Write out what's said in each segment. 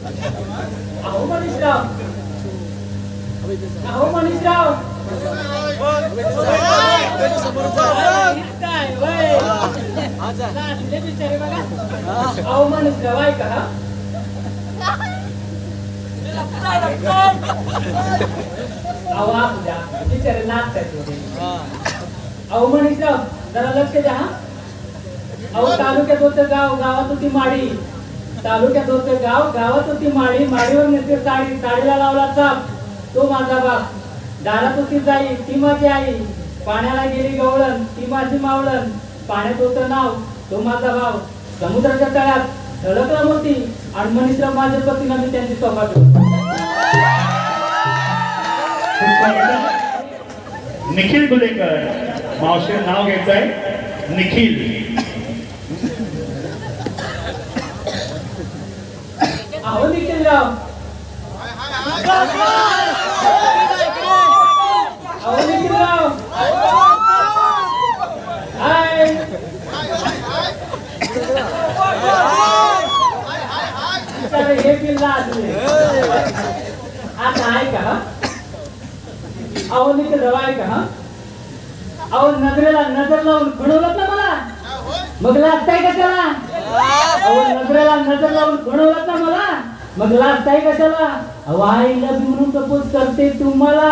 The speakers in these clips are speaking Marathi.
अहो मनीषराव अहो मनीषराव बिचारे बघा. अहो मनीषराव ऐका. अहो असू द्या. बिचारे नाचतायत वगैरे. अहो मनीषराव जरा लक्ष द्या हा अहो तालुक्यात होतं गाव गावात होती माडी तालुक्यात होतं गाव गावात होती माडी माडीवर नेते साडी साडीला लावला चाप. तो माझा बाप. दारात होती जाई ती माझी आई. पाण्याला गेली गवळण ती माझी मावळण. पाण्यात होतं नाव तो माझा भाव. समुद्राच्या तळ्यात धडकला होती आणि मनीषराव माझे पती मी त्यांची सौभाग्य निखिल गुलेकर. मावशी नाव घ्यायचं आहे निखिल. अहो निखिलराव अहो निखिलराव हाय. बिचारे हे पिल्ला आता आहे का अहो आहे का अहो नजरेला नजर लावून घडवलं ना मला? मग लागताय कशाला अहो नजरेला नजर लावून घडवलं ना मला. मग लागताय कशाला अहो आई लव्ह म्हणून प्रपोज करते तुम्हाला.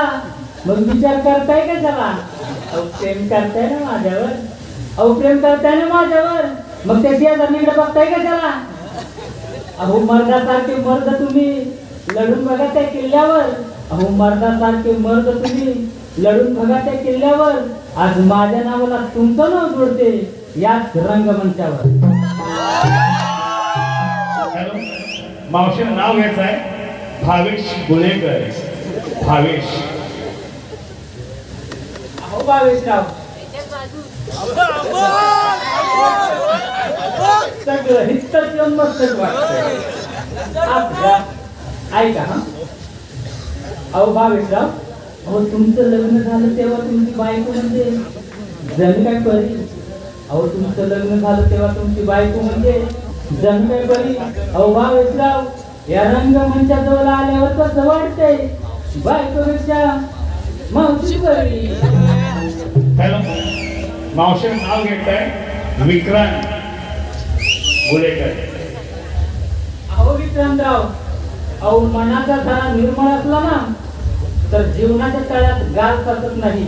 मग विचार करताय कशाला अहो प्रेम करताय ना माझ्यावर. अहो प्रेम करताय ना माझ्यावर. मग त्याची जमिनीकडे बघताय कशाला अहो मर्दासारखे मर्द तुम्ही. लढून बघा त्या किल्ल्यावर. अहो मर्दासारखे मर्द तुम्ही. लढून बघा त्या किल्ल्यावर. आज माझ्या नावाला तुमचं नाव जोडते. याच रंगमंचावर. हॅलो मावशी नाव घ्यायचं आहे. भावेश गुलेकर भावेश. अहो बावेशराव सगळं हित मस्तच वाटतंय. आपल्या ऐका हा. अहो अहो तुमचं लग्न झालं तेव्हा तुमची बायको म्हणजे जण काय परी? अहो तुमचं लग्न झालं तेव्हा तुमची बायको म्हणजे काय परी. अहो भावेशराव या रंगमंचाजवळ आल्यावर कसं वाटतंय? बायकोपेक्षा मावशी हॅलो. मावशी नाव आहे विक्रांत गुलेकर. अहो विक्रमराव अहो मनाचा धरा निर्मळ असला ना तर जीवनाच्या तळ्यात गाल साचत नाही.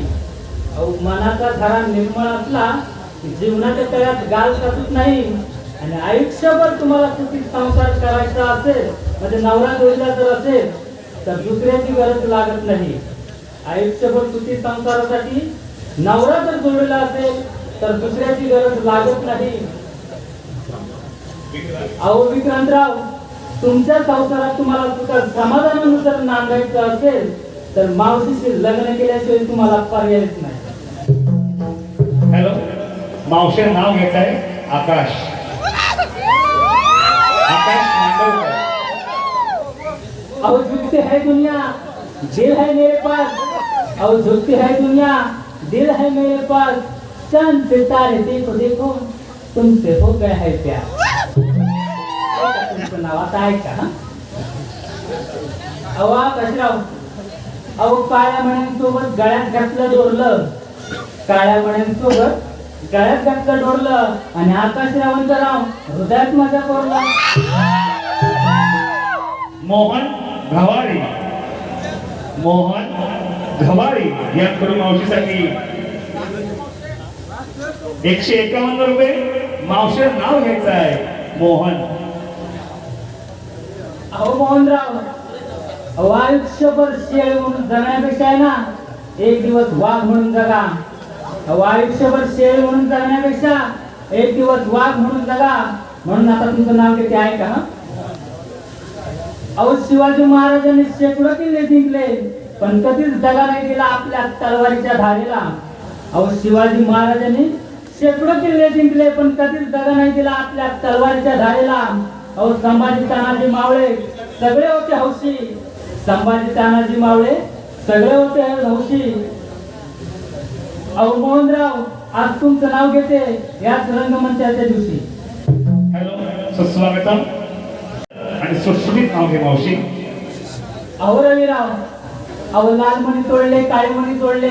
अहो मनाचा धरा निर्मळ असला जीवनाच्या तळ्यात गाल साचत नाही आणि आयुष्यभर तुम्हाला सुखी संसार करायचा असेल म्हणजे नवरा जोडला जर असेल तर दुसऱ्याची गरज लागत नाही. आयुष्यभर सुखी संसारासाठी नवरा जर जोडला असेल तर दुसऱ्याची गरज लागत नाही. अहो विक्रांतराव तुमच्या संसारात तुम्हाला सुद्धा समाधानानुसार नांदायचं असेल तर मावशीशी लग्न केल्याशिवाय तुम्हाला पर्यायच नाही. हॅलो. मावशे नाव घेत आहे आकाश. आकाश मांडवकर. अहो झुकती है दुनिया दिल है मेरे पास. अहो झुकती है दुनिया दिल है मेरे पास. चांद सितारे देखो देखो तुमसे हो गया है प्यार. तुमको तुमचं नाव आता आहे का अहो आकाशराव अहो काळ्या मण्यांसोबत गळ्यात घातलं जोरलं. काळ्या मण्यांसोबत गळ्यात घातलं डोरलं आणि आकाशरावांचं नाव हृदयात माझ्या कोरला. मोहन घवारी मोहन घवारी यांकडून मावशीसाठी. एकशे एकावन्न रुपये मावशी नाव घ्यायचं आहे. मोहन. अहो मोहनराव अहो आयुष्यभर शेळ म्हणून जगण्यापेक्षा आहे ना एक दिवस वाघ म्हणून जगा. आयुष्यभर शेर म्हणून जगण्यापेक्षा एक दिवस वाघ म्हणून जगा. म्हणून आता तुमचं नाव किती आहे का अहो शिवाजी महाराजांनी शेकडो किल्ले जिंकले पण कधीच दगा नाही दिला आपल्या तलवारीच्या धारेला अहो शिवाजी महाराजांनी शेकडो किल्ले जिंकले पण कधीच दगा नाही दिला आपल्या तलवारीच्या धारेला अहो संभाजी तानाजी मावळे सगळे होते हौशी. संभाजी तानाजी मावळे सगळे होते हौशी. अहो मोहनराव आज तुमचं नाव घेते. याच रंगमंचाच्या दिवशी. हॅलो सुस्वागतम आणि सुटसुटीत नाव घे मावशी. अहो रविराव अहो लाल मणी तोडले काळे मणी तोडले.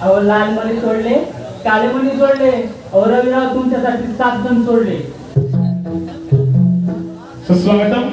अहो लाल मणी तोडले काळे मणी तोडले. अहो रविराव तुमच्यासाठी सात जण सोडले. सुस्वागतम